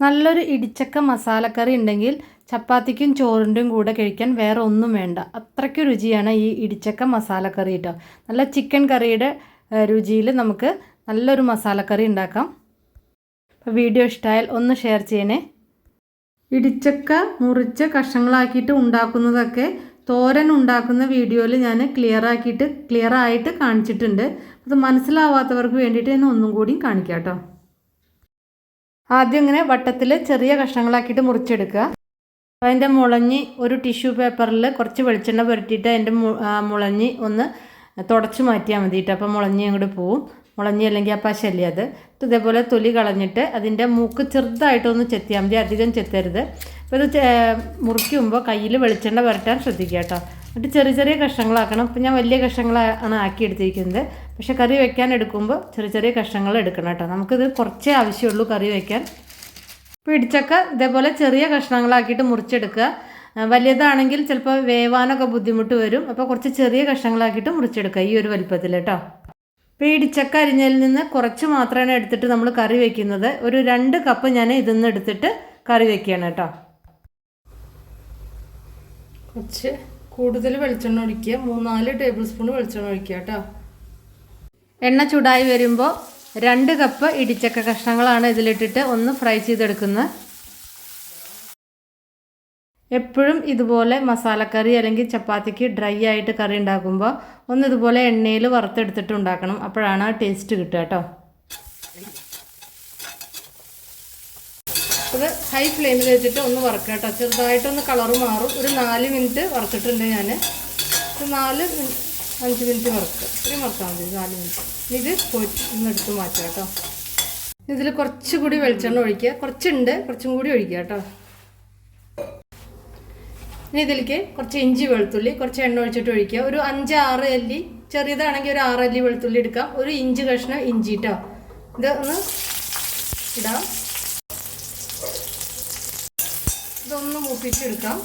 നല്ലൊരു ഇടിച്ചക്ക മസാലക്കറി ഉണ്ടെങ്കിൽ ചപ്പാത്തിക്കും ചോറിന്റെയും കൂടെ കഴിക്കാൻ വേറെ ഒന്നും വേണ്ട. അത്രയ്ക്ക് രുചിയാണ് ഈ ഇടിച്ചക്ക മസാലക്കറി കേട്ടോ നല്ല ചിക്കൻ കറിയുടെ രുചിയിൽ നമുക്ക് നല്ലൊരു മസാലക്കറി ഉണ്ടാക്കാം. അപ്പോൾ വീഡിയോ ഇഷ്ടമായാൽ ഒന്ന് ഷെയർ ചെയ്യണേ. ഇടിച്ചക്ക മുറിച്ച കഷ്ണങ്ങളാക്കിയിട്ട് ഉണ്ടാക്കുന്നതൊക്കെ തോരൻ ഉണ്ടാക്കുന്ന വീഡിയോയിൽ ഞാൻ ക്ലിയർ ആക്കിയിട്ട് ക്ലിയർ ആയിട്ട് കാണിച്ചിട്ടുണ്ട്. അത് മനസ്സിലാവാത്തവർക്ക് വേണ്ടിയിട്ട് ഞാൻ ഒന്നും കൂടി കാണിക്കാം കേട്ടോ ആദ്യം ഇങ്ങനെ വട്ടത്തിൽ ചെറിയ കഷ്ണങ്ങളാക്കിയിട്ട് മുറിച്ചെടുക്കുക. അതിന്റെ മുളഞ്ഞ് ഒരു ടിഷ്യൂ പേപ്പറിൽ കുറച്ച് വെളിച്ചെണ്ണ പുരട്ടിയിട്ട് അതിന്റെ മുളഞ്ഞ് ഒന്ന് തുടച്ച് മാറ്റിയാൽ മതിയിട്ട് അപ്പോൾ മുളഞ്ഞ് അങ്ങോട്ട് പോവും. മുളഞ്ഞ് അല്ലെങ്കിൽ ആ പശല്ലേ അത്. ഇതേപോലെ തൊലി കളഞ്ഞിട്ട് അതിന്റെ മൂക്ക് ചെറുതായിട്ടൊന്ന് ചെത്തിയാൽ മതി. അധികം ചെത്തരുത്. അപ്പോൾ ഇത് മുറിക്കുമ്പോൾ കയ്യിൽ വെളിച്ചെണ്ണ പുരട്ടാൻ ശ്രദ്ധിക്കുക കേട്ടോ എന്നിട്ട് ചെറിയ ചെറിയ കഷ്ണങ്ങളാക്കണം. ഇപ്പോൾ ഞാൻ വലിയ കഷ്ണങ്ങളാണ് ആക്കി എടുത്തിരിക്കുന്നത് പക്ഷെ കറി വെക്കാൻ എടുക്കുമ്പോൾ ചെറിയ ചെറിയ കഷ്ണങ്ങൾ എടുക്കണം കേട്ടോ. നമുക്കിത് കുറച്ചേ ആവശ്യമുള്ളൂ കറി വെക്കാൻ. ഇപ്പോൾ ഇടിച്ചക്ക ഇതേപോലെ ചെറിയ കഷ്ണങ്ങളാക്കിയിട്ട് മുറിച്ചെടുക്കുക. വലിയതാണെങ്കിൽ ചിലപ്പോൾ വേവാനൊക്കെ ബുദ്ധിമുട്ട് വരും. അപ്പോൾ കുറച്ച് ചെറിയ കഷ്ണങ്ങളാക്കിയിട്ട് മുറിച്ചെടുക്കുക ഈ ഒരു വലിപ്പത്തിൽ കേട്ടോ. ഇപ്പോൾ ഇടിച്ചക്ക അരിഞ്ഞതിൽ നിന്ന് കുറച്ച് മാത്രമാണ് എടുത്തിട്ട് നമ്മൾ കറി വെക്കുന്നത്. ഒരു രണ്ട് കപ്പ് ഞാൻ ഇതിൽ നിന്ന് എടുത്തിട്ട് കറി വെക്കുകയാണ് കേട്ടോ. കുറച്ച് കൂടുതൽ വെളിച്ചെണ്ണ ഒഴിക്കുക. മൂന്നാൽ ടേബിൾ സ്പൂൺ വെളിച്ചെണ്ണ ഒഴിക്കുക കേട്ടോ. എണ്ണ ചൂടായി വരുമ്പോൾ രണ്ട് കപ്പ് ഇടിച്ചക്ക കഷ്ണങ്ങളാണ് ഇതിലിട്ടിട്ട് ഒന്ന് ഫ്രൈ ചെയ്തെടുക്കുന്നത്. എപ്പോഴും ഇതുപോലെ മസാലക്കറി അല്ലെങ്കിൽ ചപ്പാത്തിക്ക് ഡ്രൈ ആയിട്ട് കറി ഉണ്ടാക്കുമ്പോൾ ഒന്ന് ഇതുപോലെ എണ്ണയിൽ വറുത്തെടുത്തിട്ട് ഉണ്ടാക്കണം. അപ്പോഴാണ് ആ ടേസ്റ്റ് കിട്ടുക കേട്ടോ. ഇത് ഹൈ ഫ്ലെയിമിൽ വെച്ചിട്ട് ഒന്ന് വറുക്കുക കേട്ടോ. ചെറുതായിട്ടൊന്ന് കളർ മാറും. ഒരു നാല് മിനിറ്റ് വറുത്തിട്ടുണ്ട് ഞാൻ ഒരു നാല് അഞ്ച് മിനിറ്റ് വറുക്കുക. ഇത്രയും വറുത്താൽ മതി നാല് മിനിറ്റ് ഇത് പോയിട്ട് ഇന്നെടുത്ത് മാറ്റുക കേട്ടോ. ഇതിൽ കുറച്ചുകൂടി വെളിച്ചെണ്ണ ഒഴിക്കുക. കുറച്ചുണ്ട്. കുറച്ചും കൂടി ഒഴിക്കുക കേട്ടോ. ഇനി ഇതിലേക്ക് കുറച്ച് ഇഞ്ചി വെളുത്തുള്ളി കുറച്ച് എണ്ണ ഒഴിച്ചിട്ട് ഒഴിക്കുക. ഒരു അഞ്ച് ആറ് അല്ലി ചെറിയതാണെങ്കിൽ ഒരു ആറ് അല്ലി വെളുത്തുള്ളി എടുക്കാം. ഒരു ഇഞ്ച് കഷ്ണം ഇഞ്ചി കേട്ടോ ഇത് ഒന്ന് ഇടാം. ഇതൊന്ന് മൂപ്പിച്ചെടുക്കാം.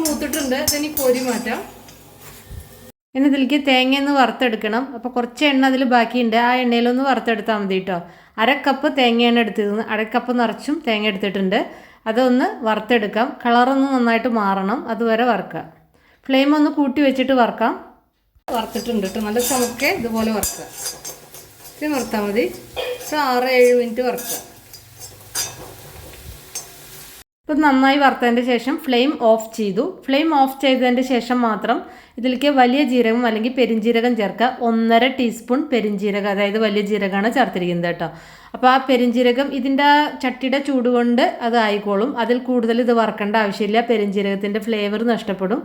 മൂത്തിട്ടുണ്ട്. ഇതിനി കോരി മാറ്റാം. ഇനി ഇതിലേക്ക് തേങ്ങയൊന്ന് വറുത്തെടുക്കണം. അപ്പോൾ കുറച്ച് എണ്ണ അതിൽ ബാക്കിയുണ്ട്. ആ എണ്ണയിലൊന്ന് വറുത്തെടുത്താൽ മതി കേട്ടോ അരക്കപ്പ് തേങ്ങയാണ് എടുത്തിരുന്നത്. അരക്കപ്പ് നിറച്ചും തേങ്ങ എടുത്തിട്ടുണ്ട്. അതൊന്ന് വറുത്തെടുക്കാം. കളറൊന്ന് നന്നായിട്ട് മാറണം. അതുവരെ വറുക്കുക. ഫ്ലെയിം ഒന്ന് കൂട്ടി വെച്ചിട്ട് വറുക്കാം. വറുത്തിട്ടുണ്ട് കേട്ടോ നല്ല ചുമക്കെ ഇതുപോലെ വറുക്കുക. വറുത്താൽ മതി. ഒരു ആറ് ഏഴ് മിനിറ്റ് വറുക്കുക. ഇപ്പം നന്നായി വറുത്തതിന്റെ ശേഷം ഫ്ലെയിം ഓഫ് ചെയ്തു. ഫ്ലെയിം ഓഫ് ചെയ്തതിന്റെ ശേഷം മാത്രം ഇതിലേക്ക് വലിയ ജീരകം അല്ലെങ്കിൽ പെരിഞ്ജീരകം ചേർക്കുക. ഒന്നര ടീസ്പൂൺ പെരിഞ്ജീരകം അതായത് വലിയ ജീരകമാണ് ചേർത്തിരിക്കുന്നത് കേട്ടോ. അപ്പോൾ ആ പെരിഞ്ജീരകം ഇതിന്റെ ചട്ടിയുടെ ചൂട് കൊണ്ട് അത് ആയിക്കോളും. അതിൽ കൂടുതൽ ഇത് വറക്കേണ്ട ആവശ്യമില്ല. പെരിഞ്ജീരകത്തിന്റെ ഫ്ലേവർ നഷ്ടപ്പെടും.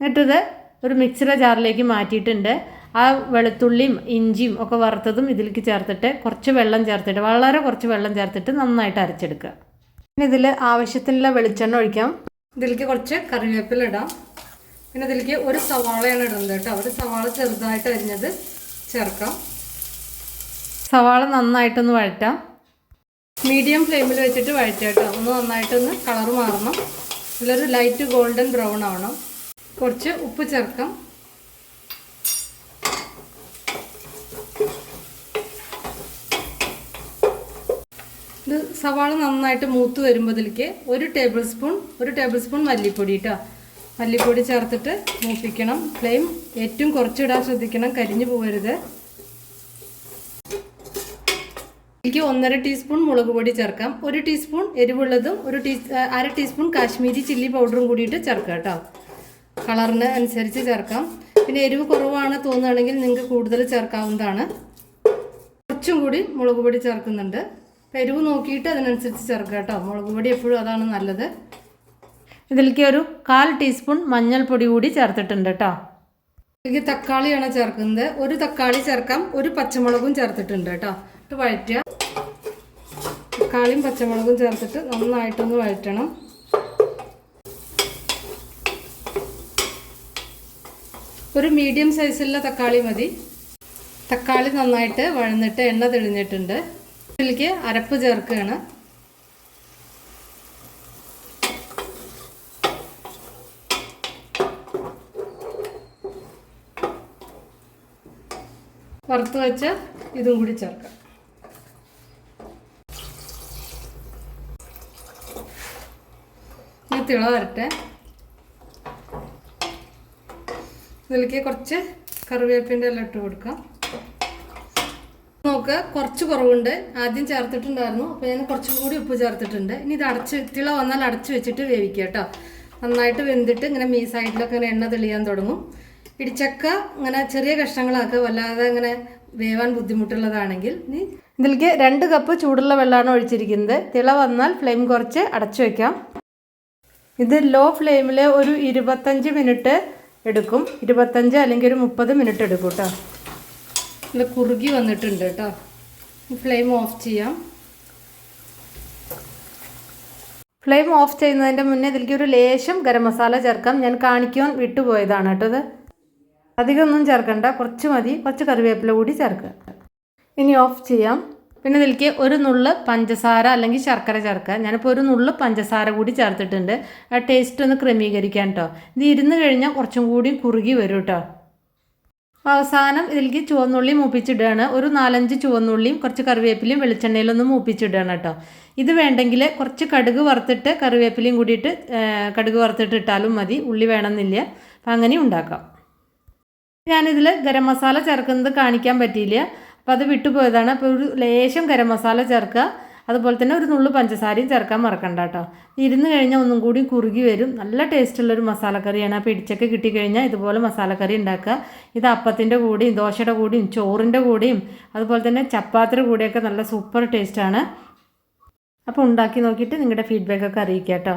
എന്നിട്ടിത് ഒരു മിക്സിയുടെ ജാറിലേക്ക് മാറ്റിയിട്ടുണ്ട്. ആ വെളുത്തുള്ളിയും ഇഞ്ചിയും ഒക്കെ വറുത്തതും ഇതിലേക്ക് ചേർത്തിട്ട് കുറച്ച് വെള്ളം ചേർത്തിട്ട് വളരെ കുറച്ച് വെള്ളം ചേർത്തിട്ട് നന്നായിട്ട് അരച്ചെടുക്കുക. പിന്നെ ഇതിൽ ആവശ്യത്തിനുള്ള വെളിച്ചെണ്ണ ഒഴിക്കാം. ഇതിലേക്ക് കുറച്ച് കറിവേപ്പില ഇടാം. പിന്നെ ഇതിലേക്ക് ഒരു സവാളയാണ് ഇടുന്നത് കേട്ടോ. ഒരു സവാള ചെറുതായിട്ട് അരിഞ്ഞത് ചേർക്കാം. സവാള നന്നായിട്ടൊന്ന് വഴറ്റാം. മീഡിയം ഫ്ലെയിമിൽ വെച്ചിട്ട് വഴറ്റാം കേട്ടോ. ഒന്ന് നന്നായിട്ടൊന്ന് കളർ മാറണം. ഇതിലൊരു ലൈറ്റ് ഗോൾഡൻ ബ്രൗൺ ആവണം. കുറച്ച് ഉപ്പ് ചേർക്കാം. ഇത് സവാള നന്നായിട്ട് മൂത്ത് വരുമ്പോഴത്തേക്ക് ഒരു ടേബിൾ സ്പൂൺ ഒരു ടേബിൾ സ്പൂൺ മല്ലിപ്പൊടി കേട്ടോ മല്ലിപ്പൊടി ചേർത്തിട്ട് മൂപ്പിക്കണം. ഫ്ലെയിം ഏറ്റവും കുറച്ചിടാൻ ശ്രദ്ധിക്കണം. കരിഞ്ഞു പോകരുത് എനിക്ക് ഒന്നര ടീസ്പൂൺ മുളക് പൊടി ചേർക്കാം. ഒരു ടീസ്പൂൺ എരിവുള്ളതും ഒരു ടീ അര ടീസ്പൂൺ കാശ്മീരി ചില്ലി പൗഡറും കൂടിയിട്ട് ചേർക്കാം കേട്ടോ കളറിന് അനുസരിച്ച് ചേർക്കാം. പിന്നെ എരിവ് കുറവാണ് തോന്നുകയാണെങ്കിൽ നിങ്ങൾക്ക് കൂടുതൽ ചേർക്കാവുന്നതാണ്. കുറച്ചും കൂടി മുളക് പൊടി ചേർക്കുന്നുണ്ട്. എരിവ് നോക്കിയിട്ട് അതിനനുസരിച്ച് ചേർക്കുക കേട്ടോ. മുളക് പൊടി എപ്പോഴും അതാണ് നല്ലത്. ഇതിലേക്ക് ഒരു കാൽ ടീസ്പൂൺ മഞ്ഞൾപ്പൊടി കൂടി ചേർത്തിട്ടുണ്ട് കേട്ടോ. ഇതിലേക്ക് തക്കാളിയാണ് ചേർക്കുന്നത്. ഒരു തക്കാളി ചേർക്കാം. ഒരു പച്ചമുളകും ചേർത്തിട്ടുണ്ട് കേട്ടോ. ഇട്ട് വഴറ്റുക. തക്കാളിയും പച്ചമുളകും ചേർത്തിട്ട് നന്നായിട്ടൊന്ന് വഴറ്റണം. ഒരു മീഡിയം സൈസിലുള്ള തക്കാളി മതി. തക്കാളി നന്നായിട്ട് വഴന്നിട്ട് എണ്ണ തെളിഞ്ഞിട്ടുണ്ട്. ഇതിലേക്ക് അരപ്പ് ചേർക്കുകയാണ്. വറുത്ത് വെച്ച ഇതും കൂടി ചേർക്കാം. ഇനി തിള വരട്ടെ. ഇതിലേക്ക് കുറച്ച് കറിവേപ്പിന്റെ എല്ലാം ഇട്ട് കൊടുക്കാം. നോക്ക് കുറച്ച് കുറവുണ്ട്. ആദ്യം ചേർത്തിട്ടുണ്ടായിരുന്നു. അപ്പോൾ ഞാൻ കുറച്ചും കൂടി ഉപ്പ് ചേർത്തിട്ടുണ്ട്. ഇനി ഇത് അടച്ച് തിള വന്നാൽ അടച്ച് വെച്ചിട്ട് വേവിക്കുക കേട്ടോ. നന്നായിട്ട് വെന്തിട്ട് ഇങ്ങനെ മീ സൈഡിലൊക്കെ ഇങ്ങനെ എണ്ണ തെളിയാൻ തുടങ്ങും. ഇടിച്ചക്ക ഇങ്ങനെ ചെറിയ കഷ്ണങ്ങളാക്കുക വല്ലാതെ ഇങ്ങനെ വേവാൻ ബുദ്ധിമുട്ടുള്ളതാണെങ്കിൽ നീ ഇതിലേക്ക് രണ്ട് കപ്പ് ചൂടുള്ള വെള്ളമാണ് ഒഴിച്ചിരിക്കുന്നത്. തിള വന്നാൽ ഫ്ലെയിം കുറച്ച് അടച്ചു വെക്കാം. ഇത് ലോ ഫ്ലെയിമിൽ ഒരു ഇരുപത്തഞ്ച് മിനിറ്റ് എടുക്കും. ഇരുപത്തഞ്ച് അല്ലെങ്കിൽ ഒരു മുപ്പത് മിനിറ്റ് എടുക്കും കേട്ടോ. ഇത് കുറുകി വന്നിട്ടുണ്ട് കേട്ടോ ഫ്ലെയിം ഓഫ് ചെയ്യാം. ഫ്ലെയിം ഓഫ് ചെയ്യുന്നതിന്റെ മുന്നേ ഇതിലേക്ക് ഒരു ലേശം ഗരം മസാല ചേർക്കാം. ഞാൻ കാണിക്കുവാൻ വിട്ടുപോയതാണ് കേട്ടോ ഇത്. അധികമൊന്നും ചേർക്കണ്ട. കുറച്ച് മതി. കുറച്ച് കറിവേപ്പില കൂടി ചേർക്കുക. ഇനി ഓഫ് ചെയ്യാം. പിന്നെ ഇതിലേക്ക് ഒരു നുള്ള് പഞ്ചസാര അല്ലെങ്കിൽ ശർക്കര ചേർക്കുക. ഞാനിപ്പോൾ ഒരു നുള്ള് പഞ്ചസാര കൂടി ചേർത്തിട്ടുണ്ട്. ആ ടേസ്റ്റ് ഒന്ന് ക്രമീകരിക്കാൻ കേട്ടോ ഇത് ഇരുന്ന് കഴിഞ്ഞാൽ കുറച്ചും കൂടി കുറുകി വരും കേട്ടോ അവസാനം ഇതിലേക്ക് ചുവന്നുള്ളി മൂപ്പിച്ചിടുകയാണ്. ഒരു നാലഞ്ച് ചുവന്നുള്ളിയും കുറച്ച് കറിവേപ്പിലയും വെളിച്ചെണ്ണയിലൊന്ന് മൂപ്പിച്ചിടുകയാണ് കേട്ടോ. ഇത് വേണ്ടെങ്കിൽ കുറച്ച് കടുക് വറുത്തിട്ട് കറിവേപ്പിലയും കൂടിയിട്ട് കടുക് വറുത്തിട്ട് ഇട്ടാലും മതി. ഉള്ളി വേണമെന്നില്ല. അപ്പം അങ്ങനെ ഉണ്ടാക്കാം. ഞാനിതിൽ ഗരം മസാല ചേർക്കുന്നത് കാണിക്കാൻ പറ്റിയില്ല. അപ്പോൾ അത് വിട്ടുപോയതാണ്. അപ്പോൾ ഒരു ലേശം ഗരം മസാല ചേർക്കുക. അതുപോലെ തന്നെ ഒരു നുള്ളു പഞ്ചസാരയും ചേർക്കാൻ മറക്കണ്ട കേട്ടോ. ഇരുന്ന് കഴിഞ്ഞാൽ ഒന്നും കൂടി കുറുകി വരും. നല്ല ടേസ്റ്റുള്ളൊരു മസാലക്കറിയാണ് അപ്പോൾ ഇടിച്ചൊക്കെ കിട്ടിക്കഴിഞ്ഞാൽ ഇതുപോലെ മസാലക്കറി ഉണ്ടാക്കുക. ഇത് അപ്പത്തിന്റെ കൂടിയും ദോശയുടെ കൂടിയും ചോറിന്റെ കൂടിയും അതുപോലെ തന്നെ ചപ്പാത്തിയുടെ കൂടിയൊക്കെ നല്ല സൂപ്പർ ടേസ്റ്റാണ് അപ്പോൾ ഉണ്ടാക്കി നോക്കിയിട്ട് നിങ്ങളുടെ ഫീഡ്ബാക്കൊക്കെ ഒക്കെ കേട്ടോ.